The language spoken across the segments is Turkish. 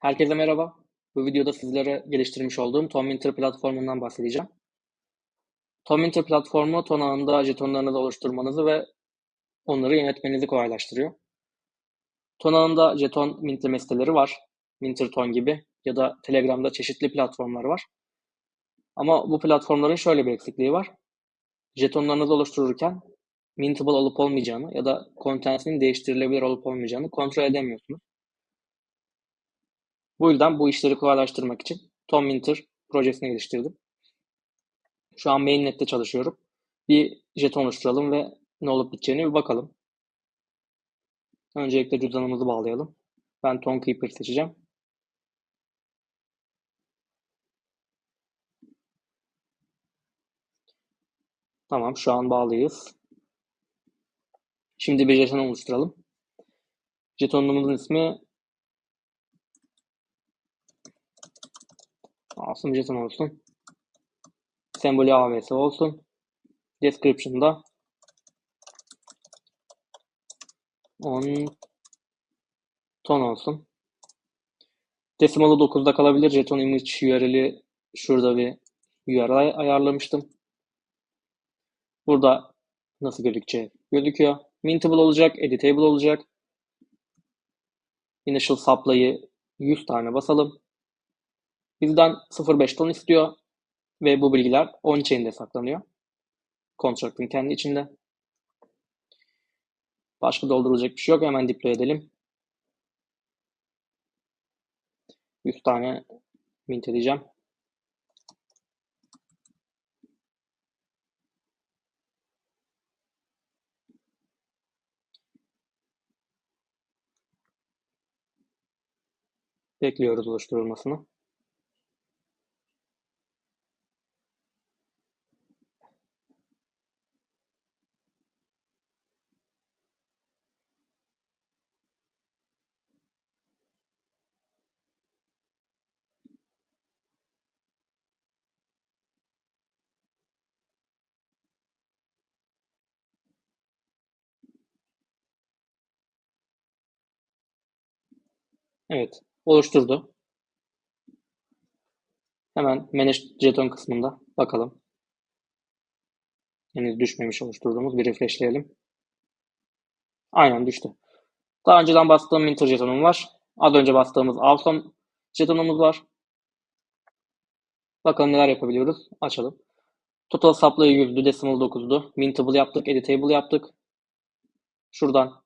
Herkese merhaba. Bu videoda sizlere geliştirmiş olduğum Tomminter platformundan bahsedeceğim. Tomminter platformu ton ağında jetonlarınızı oluşturmanızı ve onları yönetmenizi kolaylaştırıyor. Ton ağında jeton mintleme siteleri var. Minterton gibi ya da Telegram'da çeşitli platformlar var. Ama bu platformların şöyle bir eksikliği var. Jetonlarınızı oluştururken mintable olup olmayacağını ya da content'inin değiştirilebilir olup olmayacağını kontrol edemiyorsunuz. Bu yüzden bu işleri kolaylaştırmak için Tom Minter projesini geliştirdim. Şu an mainnet'te çalışıyorum. Bir jeton oluşturalım ve ne olup biteceğine bir bakalım. Öncelikle cüzdanımızı bağlayalım. Ben Tom Keeper seçeceğim. Tamam şu an bağlıyız. Şimdi bir jeton oluşturalım. Jetonumuzun ismi Jeton olsun. Sembolü AWS olsun. Description'da 10 ton olsun. Decimal'ı 9'da kalabilir. Jeton image URL'i şurada bir URL ayarlamıştım. Burada nasıl gözükeceği gözüküyor. Mintable olacak, editable olacak. Initial supply'ı 100 tane basalım. Bizden 0.5 ton istiyor ve bu bilgiler on-chain'de saklanıyor. Construct'ın kendi içinde. Başka doldurulacak bir şey yok. Hemen deploy edelim. 100 tane mint edeceğim. Bekliyoruz oluşturulmasını. Evet, oluşturdu. Hemen Manage Jeton kısmında bakalım. Henüz düşmemiş oluşturduğumuz bir refreshleyelim. Aynen düştü. Daha önceden bastığım Minter jetonum var. Az önce bastığımız Awesome jetonumuz var. Bakalım neler yapabiliyoruz. Açalım. Total supply 100'dü, decimal 9'du. Mintable yaptık, editable yaptık. Şuradan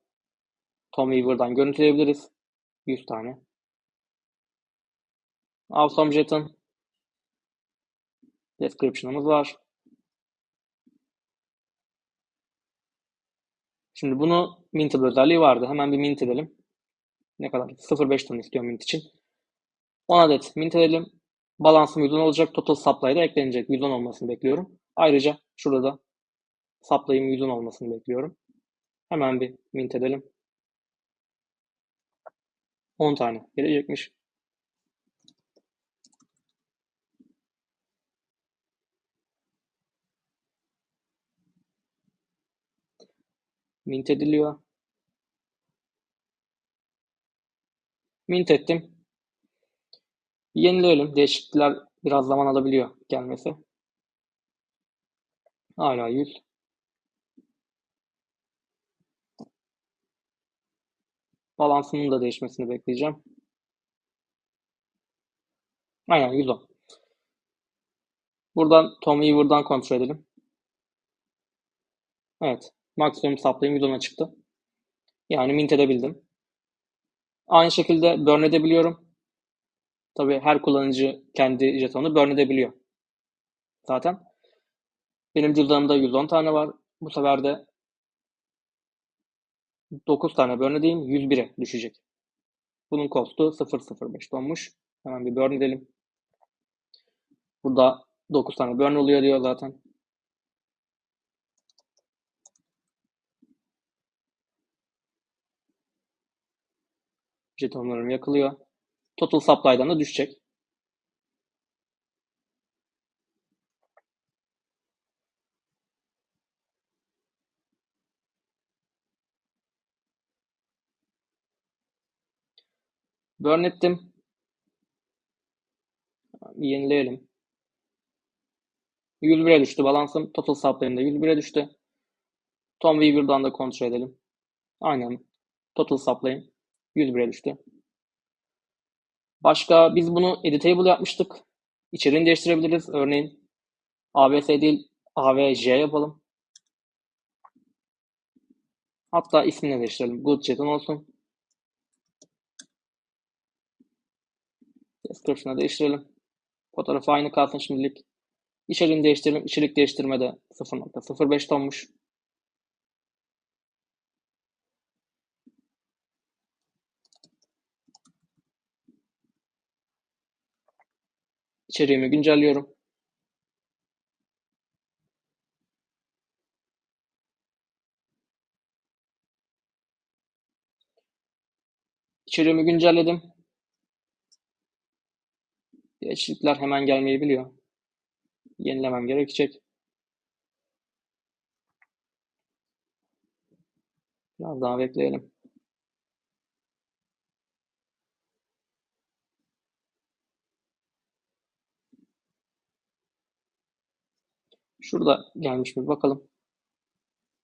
Tom Weaver'dan görüntüleyebiliriz. 100 tane. Awesome jeton. Description'ımız var. Şimdi bunu mintable özelliği vardı. Hemen bir mint edelim. Ne kadar? 0.5 ton istiyorum mint için. 10 adet mint edelim. Balansım 110 olacak. Total supply da eklenecek. 110 olmasını bekliyorum. Ayrıca şurada supply'ım 110 olmasını bekliyorum. Hemen bir mint edelim. 10 tane gelecekmiş. Mint ediliyor. Mint ettim. Yenileyelim. Değişiklikler biraz zaman alabiliyor gelmesi. Hala 100. Balansının da değişmesini bekleyeceğim. Aynen 110. Buradan Tom Weaver'dan kontrol edelim. Evet. Maksimum supply'ım 110'a çıktı. Yani mint edebildim. Aynı şekilde burn edebiliyorum. Tabii her kullanıcı kendi jetonu burn edebiliyor. Zaten. Benim cüzdanımda 110 tane var. Bu sefer de 9 tane burn edeyim. 101'e düşecek. Bunun cost'u 0.05 donmuş. Hemen bir burn edelim. Burada 9 tane burn oluyor diyor zaten. Jetonlarım yakılıyor. Total supply'dan da düşecek. Burn ettim. Yenileyelim. 101'e düştü. Balansım total supply'ımda 101'e düştü. Tom Weaver'dan da kontrol edelim. Aynen. Total supply'ım 101'e düştü. Başka biz bunu editable yapmıştık. İçeriğini değiştirebiliriz. Örneğin ABS değil AVJ yapalım. Hatta ismini değiştirelim. Good Jeton olsun. Description'ı değiştirelim. Fotoğrafı aynı kalsın şimdilik. İçeriğini değiştirelim. İçerik değiştirme de 0.05 tonmuş. İçeriğimi güncelliyorum. İçeriğimi güncelledim. Değişiklikler hemen gelmeyebiliyor. Yenilemem gerekecek. Biraz daha bekleyelim. Şurada gelmiş mi bakalım.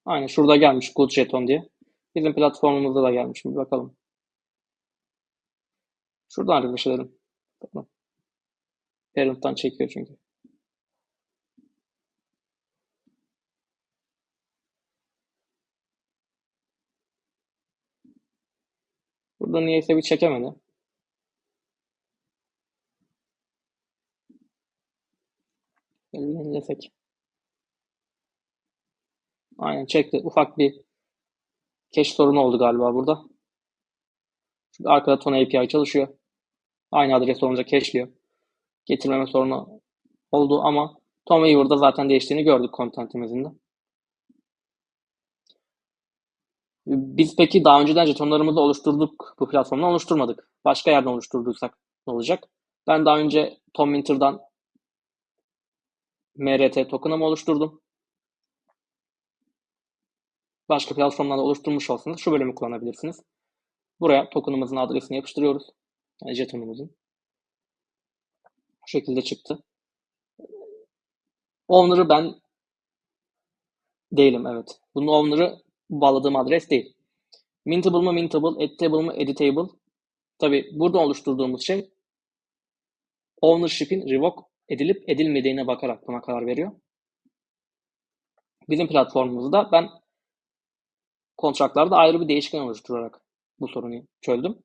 Aynen şurada gelmiş Good Jeton diye. Bizim platformumuzda da gelmiş mi bakalım. Şuradan edelim. Tamam. Parent'tan çekiyor çünkü. Burada niyeyse bir çekemedi. Yenilesek. Aynen çekti. Ufak bir cache sorunu oldu galiba burada. Çünkü arkada Ton API çalışıyor. Aynı adres olunca cache'liyor. Getirmeme sorunu oldu ama Tom Weaver'da zaten değiştiğini gördük contentimizin de. Biz peki daha önceden jetonlarımızı oluşturduk. Bu platformda oluşturmadık. Başka yerden oluşturduysak ne olacak? Ben daha önce Tom Winter'dan MRT token'ımı oluşturdum. Başka platformlarda oluşturmuş olsanız şu bölümü kullanabilirsiniz. Buraya token'ımızın adresini yapıştırıyoruz. Yani jetonumuzun. Şekilde çıktı. Owner'ı ben değilim evet. Bunun owner'ı bağladığım adres değil. Mintable mı mintable, editable mı editable. Tabi burada oluşturduğumuz şey ownership'in revoke edilip edilmediğine bakarak buna karar veriyor. Bizim platformumuzda ben kontratlarda ayrı bir değişken oluşturarak bu sorunu çözdüm.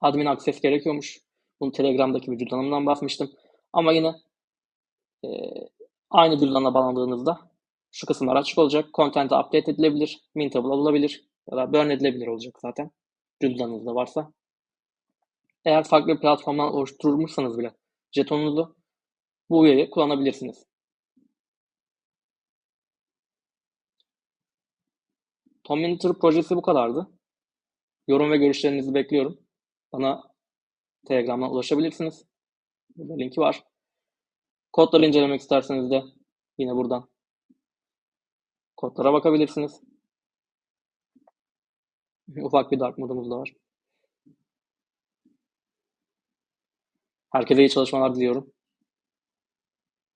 Admin access gerekiyormuş. Bunu Telegram'daki bir cüzdanımdan basmıştım. Ama yine e, aynı cüzdana bağlandığınızda şu kısımlar açık olacak. Content update edilebilir. Mintable olabilir. Ya da burn edilebilir olacak zaten. Cüzdanınızda varsa. Eğer farklı bir platformdan oluşturmuşsanız bile jetonunuzu bu üyeyi kullanabilirsiniz. Tom Minter projesi bu kadardı. Yorum ve görüşlerinizi bekliyorum. Bana Telegram'dan ulaşabilirsiniz. Burada linki var. Kodları incelemek isterseniz de yine buradan kodlara bakabilirsiniz. Ufak bir dark modumuz da var. Herkese iyi çalışmalar diliyorum.